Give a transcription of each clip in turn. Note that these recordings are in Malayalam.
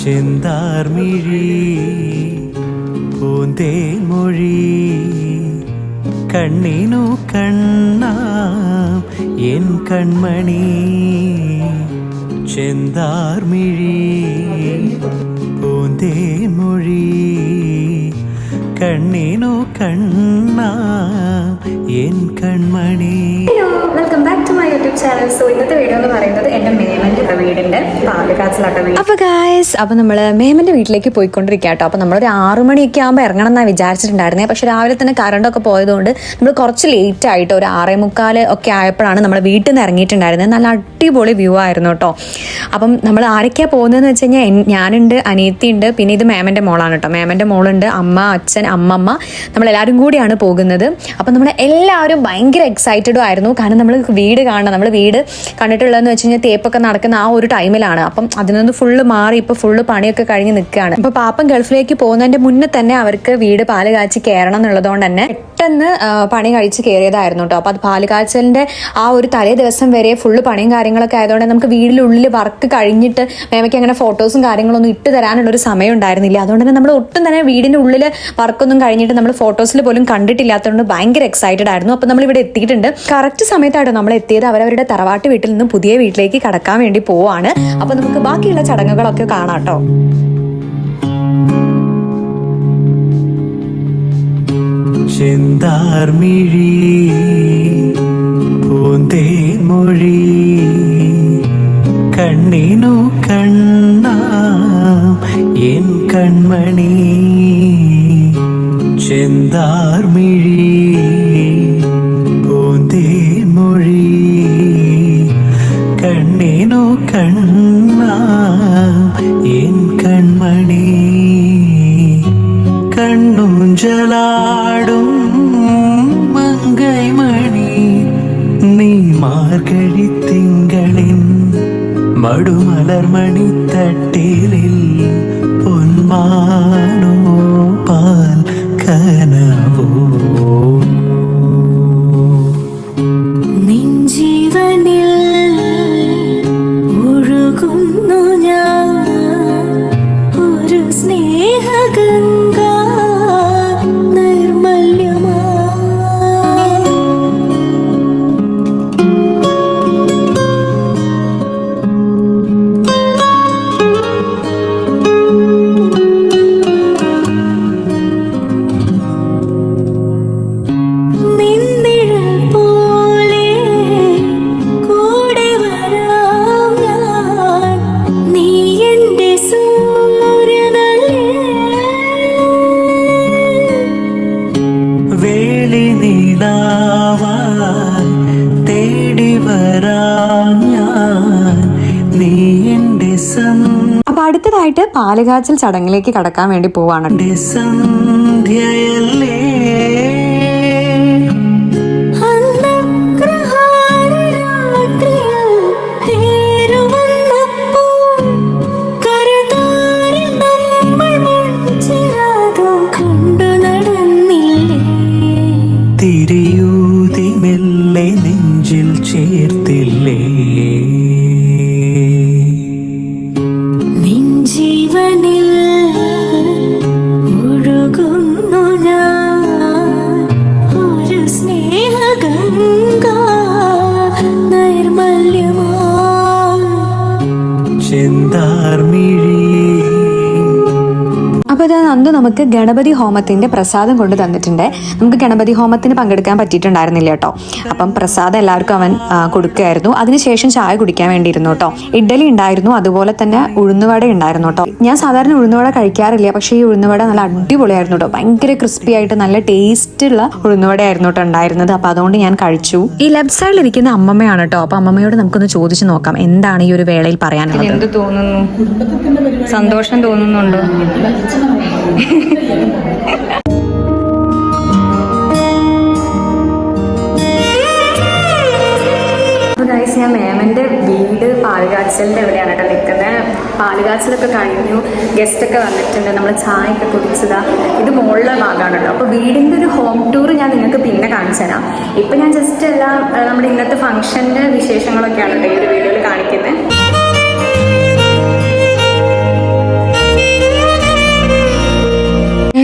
ചെന്താർമിഴി പൂന്തേ മൊഴി കണ്ണിനു കണ്ണാം എൻ കൺമണി ചെന്താർമിഴി പൂന്തേ മൊഴി കണ്ണിനു കണ്ണാം എൻ കൺമണി ഹലോ വെൽക്കം എന്ന് അപ്പൊ ഗായസ് അപ്പൊ നമ്മൾ മേമന്റെ വീട്ടിലേക്ക് പോയിക്കൊണ്ടിരിക്കുക കേട്ടോ അപ്പൊ നമ്മളൊരു ആറു മണിയൊക്കെ ആകുമ്പോൾ ഇറങ്ങണം എന്നാണ് വിചാരിച്ചിട്ടുണ്ടായിരുന്നേ. പക്ഷെ രാവിലെ തന്നെ കറണ്ടൊക്കെ പോയതുകൊണ്ട് നമ്മൾ കുറച്ച് ലേറ്റ് ആയിട്ട് ഒരു ആറേ മുക്കാൽ ഒക്കെ ആയപ്പോഴാണ് നമ്മൾ വീട്ടിൽ നിന്ന് ഇറങ്ങിയിട്ടുണ്ടായിരുന്നത് നല്ല അടിപൊളി വ്യൂ ആയിരുന്നു കേട്ടോ അപ്പം നമ്മൾ ആരൊക്കെയാ പോകുന്നതെന്ന് വെച്ച് കഴിഞ്ഞാൽ ഞാനുണ്ട് അനിയത്തി ഉണ്ട് പിന്നെ ഇത് മേമന്റെ മോളാണ് കേട്ടോ മേമന്റെ മോളുണ്ട് അമ്മ അച്ഛൻ അമ്മമ്മ. നമ്മൾ നമ്മളെല്ലാവരും കൂടിയാണ് പോകുന്നത്. അപ്പം നമ്മൾ എല്ലാവരും ഭയങ്കര എക്സൈറ്റഡും ആയിരുന്നു. കാരണം നമ്മൾ വീട് കാണണം നമ്മൾ വീട് കണ്ടിട്ടുള്ളതെന്ന് വെച്ച് കഴിഞ്ഞാൽ തേപ്പൊക്കെ നടക്കുന്ന ആ ഒരു ടൈമിലാണ്. അപ്പം അതിൽ നിന്ന് ഫുള്ള് മാറി ഇപ്പം ഫുള്ള് പണിയൊക്കെ കഴിഞ്ഞ് നിൽക്കുകയാണ് അപ്പം പാപ്പം ഗൾഫിലേക്ക് പോകുന്നതിന്റെ മുന്നേ തന്നെ അവർക്ക് വീട് പാൽ കാച്ചി കയറണം എന്നുള്ളതുകൊണ്ട് തന്നെ പെട്ടെന്ന് പണി കഴിച്ച് കയറിയതായിരുന്നു കേട്ടോ അപ്പൊ അത് പാലുകാച്ചലിന്റെ ആ ഒരു തലേ ദിവസം വരെ ഫുള്ള് പണിയും കാര്യങ്ങളൊക്കെ ആയതുകൊണ്ട് നമുക്ക് വീടിനുള്ളിൽ വർക്ക് കഴിഞ്ഞിട്ട് മേമയ്ക്ക് അങ്ങനെ ഫോട്ടോസും കാര്യങ്ങളൊന്നും ഇട്ട് തരാനുള്ള ഒരു സമയം ഉണ്ടായിരുന്നില്ല അതുകൊണ്ട് തന്നെ നമ്മൾ ഒട്ടും തന്നെ വീടിന്റെ ഉള്ളിൽ വർക്കൊന്നും കഴിഞ്ഞിട്ട് നമ്മൾ ഫോട്ടോസിൽ പോലും കണ്ടിട്ടില്ലാത്തതുകൊണ്ട് ഭയങ്കര എക്സൈറ്റഡ് ആയിരുന്നു. അപ്പൊ നമ്മൾ ഇവിടെ എത്തിയിട്ടുണ്ട്. കറക്റ്റ് സമയത്തായിട്ടോ നമ്മൾ എത്തിയത് അവരവരുടെ തറവാട്ട് വീട്ടിൽ നിന്ന് പുതിയ വീട്ടിലേക്ക് കടക്കാൻ വേണ്ടി പോവാണ്. അപ്പൊ നമുക്ക് ബാക്കിയുള്ള ചടങ്ങുകളൊക്കെ കാണാം കേട്ടോ ചെന്താർമിഴി പൂന്തേ മൊഴി കണ്ണിനു കണ്ണാം എൻ കൺമണി. ചെന്താർമിഴി പൂന്തേ മൊഴി കണ്ണിനു കണ്ണാം கண்ணூஞ்சலாடும் மங்கை மணி நீ மார்கழி திங்களின் மடுமலர் மணி தட்டிலில் பொன்மா വേളി നീടാവാൻ തേടി വരാം ഞാൻ നീ എന്റെ അപ്പൊ അടുത്തതായിട്ട് പാലുകാച്ചൽ ചടങ്ങിലേക്ക് കടക്കാൻ വേണ്ടി പോവാണ്. സന്ധ്യ സന്ധ്യയല്ലേ? നെഞ്ചിൽ അന്ന് നമുക്ക് ഗണപതി ഹോമത്തിന്റെ പ്രസാദം കൊണ്ട് തന്നിട്ടുണ്ട്. നമുക്ക് ഗണപതി ഹോമത്തിന് പങ്കെടുക്കാൻ പറ്റിയിട്ടുണ്ടായിരുന്നില്ല കേട്ടോ. അപ്പം പ്രസാദം എല്ലാവർക്കും അവൻ കൊടുക്കുകയായിരുന്നു. അതിനുശേഷം ചായ കുടിക്കാൻ വേണ്ടിയിരുന്നു കേട്ടോ. ഇഡ്ഡലി ഉണ്ടായിരുന്നു. അതുപോലെ തന്നെ ഉഴുന്നുവട ഉണ്ടായിരുന്നു കേട്ടോ. ഞാൻ സാധാരണ ഉഴുന്നുവട കഴിക്കാറില്ല. പക്ഷേ ഈ ഉഴുന്നുവട നല്ല അടിപൊളിയായിരുന്നു കേട്ടോ. ഭയങ്കര ക്രിസ്പി ആയിട്ട് നല്ല ടേസ്റ്റ് ഉള്ള ഉഴുന്നുവടയായിരുന്നു കേട്ടോ ഉണ്ടായിരുന്നത്. അപ്പൊ അതുകൊണ്ട് ഞാൻ കഴിച്ചു. ഈ ലെഫ്റ്റ് സൈഡിൽ ഇരിക്കുന്ന അമ്മമ്മയാണ് കേട്ടോ. അപ്പൊ അമ്മമ്മയോട് നമുക്കൊന്ന് ചോദിച്ചു നോക്കാം. എന്താണ് ഈ ഒരു വേളയിൽ പറയാനുള്ളത്? എന്ത് തോന്നുന്നു? സന്തോഷം തോന്നുന്നുണ്ടോ? അപ്പോൾ ഞാൻ മേമന്റെ വീട് പാലുകാച്ചലിന്റെ എവിടെയാണ് കേട്ടോ നിൽക്കുന്നത്. പാലുകാച്ചലൊക്കെ കഴിഞ്ഞു. ഗസ്റ്റൊക്കെ വന്നിട്ടുണ്ട്. നമ്മൾ ചായ ഒക്കെ കുടിച്ചതാ. ഇത് മുകളിലെ ഭാഗമാണ് കേട്ടോ അപ്പോൾ വീടിന്റെ ഒരു ഹോം ടൂർ ഞാൻ നിങ്ങൾക്ക് പിന്നെ കാണിച്ചു തരാം. ഇപ്പം ഞാൻ ജസ്റ്റ് എല്ലാം നമ്മുടെ ഇന്നത്തെ ഫംഗ്ഷന്റെ വിശേഷങ്ങളൊക്കെയാണ് ഈ ഒരു വീഡിയോയിൽ കാണിക്കുന്നത്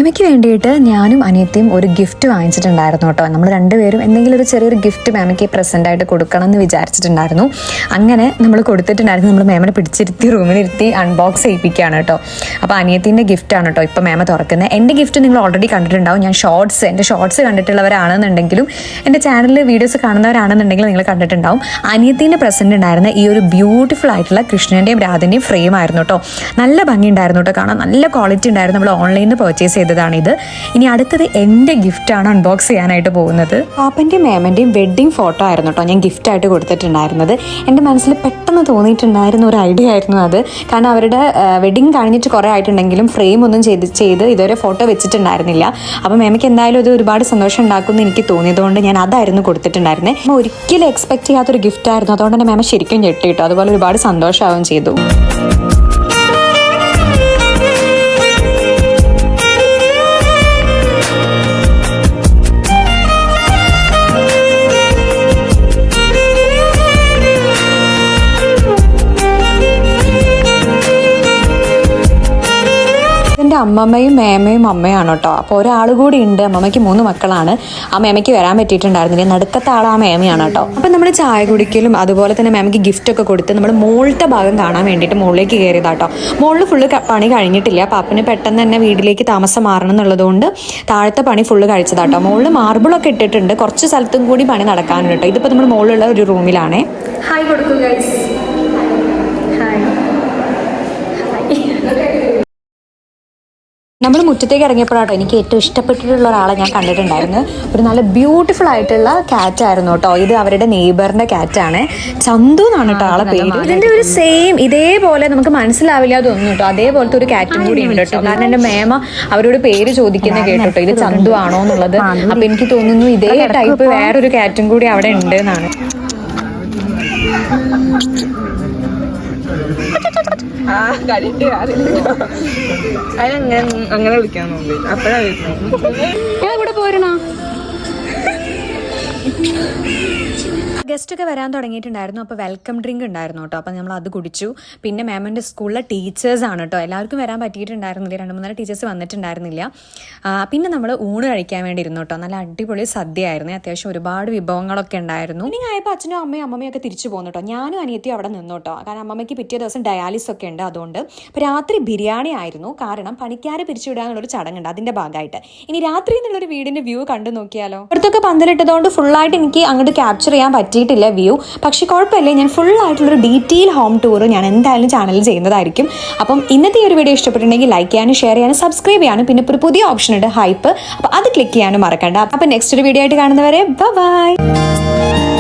വേണ്ടിയിട്ട് ഞാനും അനിയത്തിയും ഒരു ഗിഫ്റ്റ് വാങ്ങിച്ചിട്ടുണ്ടായിരുന്നു കേട്ടോ. നമ്മൾ രണ്ടുപേരും എന്തെങ്കിലും ഒരു ചെറിയൊരു ഗിഫ്റ്റ് മാമയ്ക്ക് പ്രസന്റ് ആയിട്ട് കൊടുക്കണം എന്ന് വിചാരിച്ചിട്ടുണ്ടായിരുന്നു. അങ്ങനെ നമ്മൾ കൊടുത്തിട്ടുണ്ടായിരുന്നു. നമ്മൾ മാമിനെ പിടിച്ചിരുത്തി റൂമിലിരുത്തി അൺബോക്സ് ചെയ്യിപ്പിക്കുകയാണ് കേട്ടോ. അപ്പോൾ അനിയത്തിന്റെ ഗിഫ്റ്റാണ് കേട്ടോ ഇപ്പോൾ മാമ തുറക്കുന്നത്. എന്റെ ഗിഫ്റ്റ് നിങ്ങൾ ഓൾറെഡി കണ്ടിട്ടുണ്ടാവും. ഞാൻ ഷോർട്സ് എന്റെ ഷോർട്സ് കണ്ടിട്ടുള്ളവരാണെന്നുണ്ടെങ്കിലും എന്റെ ചാനലിൽ വീഡിയോസ് കാണുന്നവരാണെന്നുണ്ടെങ്കിലും നിങ്ങൾ കണ്ടിട്ടുണ്ടാവും. അനിയത്തിന്റെ പ്രസന്റ് ഉണ്ടായിരുന്ന ഈ ഒരു ബ്യൂട്ടിഫുൾ ആയിട്ടുള്ള കൃഷ്ണന്റെയും രാധന്റെയും ഫ്രെയിം ആയിരുന്നു കേട്ടോ. നല്ല ഭംഗി ഉണ്ടായിരുന്നു കേട്ടോ. കാണാൻ നല്ല ക്വാളിറ്റി ഉണ്ടായിരുന്നു. നമ്മൾ ഓൺലൈനിൽ പർച്ചേസ് ചെയ്തതാണ് ഇത് ഇനി അടുത്തത് എന്റെ ഗിഫ്റ്റാണ് അൺബോക്സ് ചെയ്യാനായിട്ട് പോകുന്നത്. പാപ്പന്റെയും മേമന്റെയും വെഡ്ഡിംഗ് ഫോട്ടോ ആയിരുന്നു കേട്ടോ ഞാൻ ഗിഫ്റ്റ് ഗിഫ്റ്റായിട്ട് കൊടുത്തിട്ടുണ്ടായിരുന്നത്. എന്റെ മനസ്സിൽ പെട്ടെന്ന് തോന്നിയിട്ടുണ്ടായിരുന്ന ഒരു ഐഡിയ ആയിരുന്നു അത്. കാരണം അവരുടെ വെഡ്ഡിങ് കഴിഞ്ഞിട്ട് കുറേ ആയിട്ടുണ്ടെങ്കിലും ഫ്രെയിം ഒന്നും ചെയ്ത് ചെയ്ത് ഇതുവരെ ഫോട്ടോ വെച്ചിട്ടുണ്ടായിരുന്നില്ല. അപ്പം മേമയ്ക്ക് എന്തായാലും ഇത് ഒരുപാട് സന്തോഷം ഉണ്ടാക്കുമെന്ന് എനിക്ക് തോന്നിയതുകൊണ്ട് ഞാൻ അതായിരുന്നു കൊടുത്തിട്ടുണ്ടായിരുന്നത് മേമ ഒരിക്കലും എക്സ്പെക്ട് ചെയ്യാത്തൊരു ഗിഫ്റ്റ് ആയിരുന്നു. അതുകൊണ്ട് തന്നെ മേമ ശരിക്കും ഞെട്ടി കേട്ടോ അതുപോലെ ഒരുപാട് സന്തോഷമാവുകയും ചെയ്തു. എന്റെ അമ്മമ്മയും മേമയും അമ്മയാണ് കേട്ടോ. അപ്പോൾ ഒരാൾ കൂടി ഉണ്ട്. അമ്മമ്മയ്ക്ക് മൂന്ന് മക്കളാണ്. ആ മേമയ്ക്ക് വരാൻ പറ്റിയിട്ടുണ്ടായിരുന്നില്ല നടുക്കത്തെ ആൾ ആ മേമയാണ് കേട്ടോ. അപ്പം നമ്മൾ ചായ കുടിക്കലും അതുപോലെ തന്നെ മേമയ്ക്ക് ഗിഫ്റ്റ് ഒക്കെ കൊടുത്ത് നമ്മൾ മുകളിലത്തെ ഭാഗം കാണാൻ വേണ്ടിയിട്ട് മുകളിലേക്ക് കയറിയതാട്ടോ മുകളിൽ ഫുള്ള് പണി കഴിഞ്ഞിട്ടില്ല. പാപ്പിന് പെട്ടെന്ന് തന്നെ വീട്ടിലേക്ക് താമസം മാറണം എന്നുള്ളതുകൊണ്ട് താഴത്തെ പണി ഫുള്ള് കഴിച്ചതാട്ടോ മുകളിൽ മാർബിളൊക്കെ ഇട്ടിട്ടുണ്ട്. കുറച്ച് സ്ഥലത്തും കൂടി പണി നടക്കാനുണ്ട് കേട്ടോ. ഇതിപ്പോൾ നമ്മൾ മുകളിലുള്ള ഒരു റൂമിലാണേ ഹായ് കൊടുക്കൂ ഗൈസ് ഹായ് നമ്മൾ മുറ്റത്തേക്ക് ഇറങ്ങിയപ്പോഴാട്ടോ എനിക്ക് ഏറ്റവും ഇഷ്ടപ്പെട്ടിട്ടുള്ള ഒരാളെ ഞാൻ കണ്ടിട്ടുണ്ടായിരുന്നു. ഒരു നല്ല ബ്യൂട്ടിഫുൾ ആയിട്ടുള്ള ക്യാറ്റ് ആയിരുന്നു കേട്ടോ. ഇത് അവരുടെ നെയ്ബറിന്റെ ആണ്. ചന്തു എന്നാണ് കേട്ടോ ആളെ പേര്. ഇതിന്റെ ഒരു സെയിം ഇതേപോലെ നമുക്ക് മനസ്സിലാവില്ല അതൊന്നും കേട്ടോ. അതേപോലത്തെ ഒരു കാറ്റും കൂടി ഉണ്ട് കേട്ടോ. കാരണം എന്റെ മേമ അവരോട് പേര് ചോദിക്കുന്ന കേട്ടോ. ഇത് ചന്തു ആണോ എന്നുള്ളത്. അപ്പൊ എനിക്ക് തോന്നുന്നു ഇതേ ടൈപ്പ് വേറൊരു കാറ്റും കൂടി അവിടെ ഉണ്ട് എന്നാണ്. അങ്ങനെ വിളിക്കാൻ നോക്കി അപ്പഴാ വരുന്നത് ഇവിടെ പോരണോ ഗസ്റ്റ് ഒക്കെ വരാൻ തുടങ്ങിയിട്ടുണ്ടായിരുന്നു. അപ്പോൾ വെൽക്കം ഡ്രിങ്ക് ഉണ്ടായിരുന്നു കേട്ടോ. അപ്പോൾ നമ്മൾ അത് കുടിച്ചു. പിന്നെ മാമിന്റെ സ്കൂളിലെ ടീച്ചേഴ്സ് ആണ് കേട്ടോ. എല്ലാവർക്കും വരാൻ പറ്റിയിട്ടുണ്ടായിരുന്നില്ല. രണ്ട് മൂന്നര ടീച്ചേഴ്സ് വന്നിട്ടുണ്ടായിരുന്നില്ല. പിന്നെ നമ്മൾ ഊണ് കഴിക്കാൻ വേണ്ടി ഇരുന്നു കേട്ടോ. നല്ല അടിപൊളി സദ്യയായിരുന്നു. അത്യാവശ്യം ഒരുപാട് വിഭവങ്ങളൊക്കെ ഉണ്ടായിരുന്നു. ഇനി ആയപ്പോൾ അച്ഛനും അമ്മയും അമ്മയും ഒക്കെ തിരിച്ചു പോകുന്നു കേട്ടോ. ഞാനും അനിയത്തിയും അവിടെ നിന്നു കേട്ടോ. കാരണം അമ്മമ്മയ്ക്ക് പിറ്റേ ദിവസം ഡയാലിസ് ഒക്കെ ഉണ്ട് അതുകൊണ്ട്. അപ്പോൾ രാത്രി ബിരിയാണി ആയിരുന്നു. കാരണം പണിക്കാരെ പിരിച്ചുവിടാന്നുള്ളൊരു ചടങ്ങുണ്ട് അതിന്റെ ഭാഗമായിട്ട്. ഇനി രാത്രി എന്നുള്ളൊരു വീടിന്റെ വ്യൂ കണ്ടു നോക്കിയാലോ? അടുത്തൊക്കെ പന്തലിട്ടതുകൊണ്ട് ഫുള്ളായിട്ട് എനിക്ക് അങ്ങോട്ട് ക്യാപ്ചർ ചെയ്യാൻ പറ്റിയിട്ടില്ല വ്യൂ. പക്ഷേ കുഴപ്പമില്ല ഞാൻ ഫുൾ ആയിട്ടുള്ളൊരു ഡീറ്റെയിൽ ഹോം ടൂർ ഞാൻ എന്തായാലും ചാനലിൽ ചെയ്യുന്നതായിരിക്കും. അപ്പം ഇന്നത്തെ ഈ ഒരു വീഡിയോ ഇഷ്ടപ്പെട്ടിട്ടുണ്ടെങ്കിൽ ലൈക്ക് ചെയ്യാനും ഷെയർ ചെയ്യാനും സബ്സ്ക്രൈബ് ചെയ്യാനും പിന്നെ ഒരു പുതിയ ഓപ്ഷൻ ഉണ്ട് ഹൈപ്പ് അപ്പോൾ അത് ക്ലിക്ക് ചെയ്യാനും മറക്കണ്ട. അപ്പം നെക്സ്റ്റ് ഒരു വീഡിയോ ആയിട്ട് കാണുന്നവരെ ബൈ